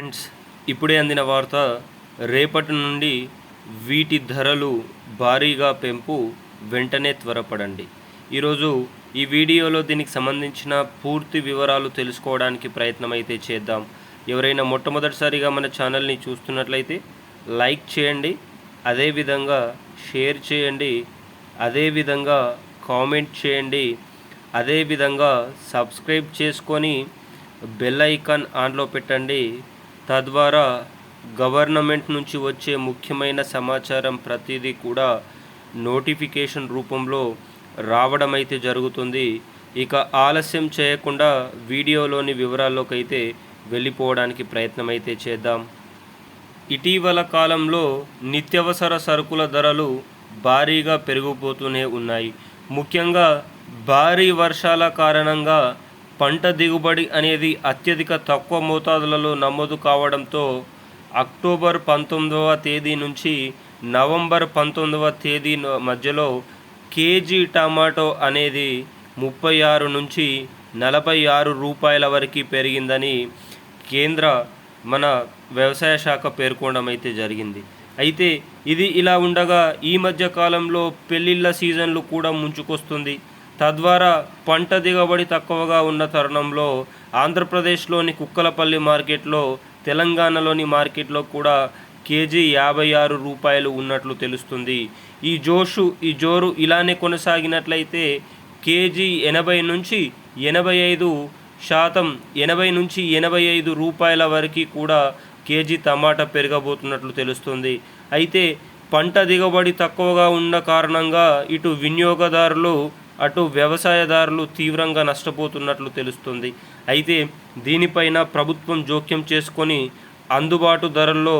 Friends ఇప్పుడే అందిన వార్త రేపటి నుండి వీటి ధరలు భారీగా పెంపు వెంటనే త్వరపడండి. ఈరోజు ఈ వీడియోలో దీనికి సంబంధించిన పూర్తి వివరాలు తెలుసుకోవడానికి ప్రయత్నం అయితే చేద్దాం. ఎవరైనా మొట్టమొదటిసారిగా మన ఛానల్ని చూస్తున్నట్లయితే లైక్ చేయండి అదేవిధంగా షేర్ చేయండి అదేవిధంగా కామెంట్ చేయండి అదేవిధంగా సబ్స్క్రైబ్ చేసుకొని బెల్ ఐకాన్ ఆన్లో పెట్టండి. తద్వారా గవర్నమెంట్ నుంచి వచ్చే ముఖ్యమైన సమాచారం ప్రతిదీ కూడా నోటిఫికేషన్ రూపంలో రావడం అయితే జరుగుతుంది. ఇక ఆలస్యం చేయకుండా వీడియోలోని వివరాల్లోకి అయితే వెళ్ళిపోవడానికి ప్రయత్నం అయితే చేద్దాం. ఇటీవల కాలంలో నిత్యవసర సరుకుల ధరలు భారీగా పెరిగిపోతూనే ఉన్నాయి. ముఖ్యంగా భారీ వర్షాల కారణంగా పంట దిగుబడి అనేది అత్యధిక తక్కువ మోతాదులలో నమోదు కావడంతో అక్టోబర్ పంతొమ్మిదవ తేదీ నుంచి నవంబర్ పంతొమ్మిదవ తేదీ మధ్యలో కేజీ టమాటో అనేది ముప్పై ఆరు నుంచి నలభై ఆరు రూపాయల వరకు పెరిగిందని కేంద్ర మన వ్యవసాయ శాఖ పేర్కొనడం అయితే జరిగింది. అయితే ఇది ఇలా ఉండగా ఈ మధ్య కాలంలో పెళ్ళిళ్ళ సీజన్లు కూడా ముంచుకొస్తుంది. తద్వారా పంట దిగుబడి తక్కువగా ఉన్న తరుణంలో ఆంధ్రప్రదేశ్లోని కుక్కలపల్లి మార్కెట్లో తెలంగాణలోని మార్కెట్లో కూడా కేజీ యాభై ఆరు రూపాయలు ఉన్నట్లు తెలుస్తుంది. ఈ జోషు ఈ జోరు ఇలానే కొనసాగినట్లయితే కేజీ ఎనభై నుంచి ఎనభై ఐదు శాతం ఎనభై నుంచి ఎనభై ఐదు రూపాయల వరకు కూడా కేజీ టమాటా పెరగబోతున్నట్లు తెలుస్తుంది. అయితే పంట దిగుబడి తక్కువగా ఉన్న కారణంగా ఇటు వినియోగదారులు అటు వ్యవసాయదారులు తీవ్రంగా నష్టపోతున్నట్లు తెలుస్తుంది. అయితే దీనిపైన ప్రభుత్వం జోక్యం చేసుకొని అందుబాటు ధరల్లో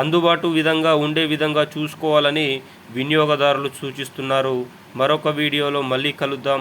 అందుబాటు విధంగా ఉండే విధంగా చూసుకోవాలని వినియోగదారులు సూచిస్తున్నారు. మరొక వీడియోలో మళ్ళీ కలుద్దాం.